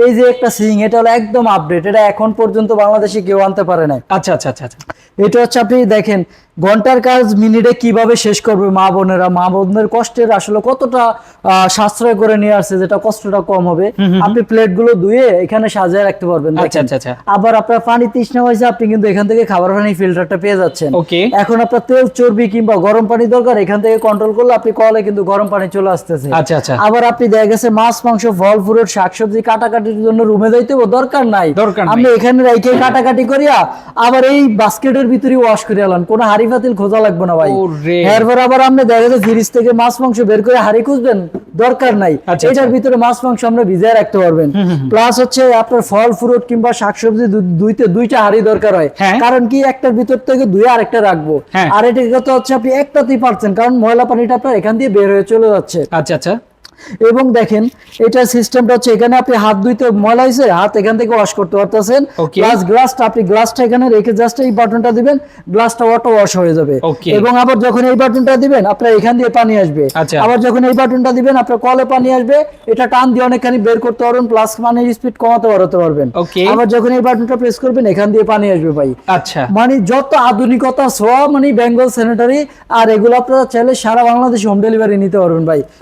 এই যে একটা সিং এটা হলো একদম আপডেট এটা এখন পর্যন্ত বাংলাদেশে কেউ আনতে পারে না আচ্ছা আচ্ছা আচ্ছা আচ্ছা। এটা হচ্ছে আপনি দেখেন ঘণ্টার কাজ মিনিটে কীভাবে শেষ করবে মা বোনেরা? মা বোনদের কষ্টের আসলে কতটা সাশ্রয় করে নিয়ে আসছে যেটা কষ্টটা কম হবে আপনি প্লেটগুলো ধুয়ে এখানে সাজিয়ে রাখতে পারবেন। আচ্ছা। আচ্ছা আচ্ছা। আবার আপনার পানি তৃষ্ণা হয়েছে আপনি কিন্তু এখান থেকে খাবার পানি ফিল্টারটা পেয়ে যাচ্ছেন। এখন আপনার তেল চর্বি কিংবা গরম পানি দরকার এখান থেকে কন্ট্রোল করলে আপনি কলে কিন্তু গরম পানি চলে আসতেছে। আচ্ছা আচ্ছা। আবার আপনি দেখা গেছে মাছ মাংস ফল ফ্রুট শাকসবজি কাটাকাটির জন্য রুমে যাইতে দরকার নাই। আপনি এখানে রাইখে কাটাকাটি করিয়া আবার এই বাস্কেটের ভিতরে ওয়াশ করে আলান কোনো হাড়ি ফাতিল খোঁজা লাগবে না ভাই। এরপর আবার আপনি দেখা যাচ্ছে ফ্রিজ থেকে মাছ মাংস বের করে হাড়ি খুঁজবেন দরকার নাই। আচ্ছা, এটার আচ্ছা। ভিতরে মাছ মাংস আমরা ভিজিয়ে রাখতে পারবেন। প্লাস হচ্ছে আপনার ফল ফ্রুট কিংবা শাকসবজি দুইতে দুইটা হাড়ি দরকার হয়। হ্যাঁ। কারণ কি একটার ভিতর থেকে দুই আরেকটা রাখব। হ্যাঁ। আর এটা কথা হচ্ছে আপনি একটাতেই পারছেন কারণ ময়লা পানিটা আপনার এখান দিয়ে বের হয়ে চলে যাচ্ছে। আচ্ছা আচ্ছা। এবং দেখেন এটা সিস্টেমটা হচ্ছে এখানে আপনি হাত ধুইতে ময়লা হয়েছে হাত এখান থেকে ওয়াশ করতে পারতেছেন. প্লাস গ্লাসটা আপনি গ্লাসটা এখানে রেখে জাস্ট এই বাটনটা দিবেন গ্লাসটা অটো ওয়াশ হয়ে যাবে। এবং আবার যখন এই বাটনটা দিবেন আপনার এখান দিয়ে পানি আসবে। আচ্ছা। আবার যখন এই বাটনটা দিবেন আপনার কলে পানি আসবে এটা টান দিয়ে অনেকখানি বের করতে পারবেন প্লাস পানির স্পিড কমাতে বাড়াতে পারবেন। আবার যখন এই বাটনটা প্রেস করবেন এখান দিয়ে পানি আসবে ভাই। আচ্ছা। মানে যত আধুনিকতা ছোঁয়া মানে বেঙ্গল স্যানিটারি আর এগুলো আপনারা চাইলে সারা বাংলাদেশে হোম ডেলিভারি নিতে পারবেন ভাই।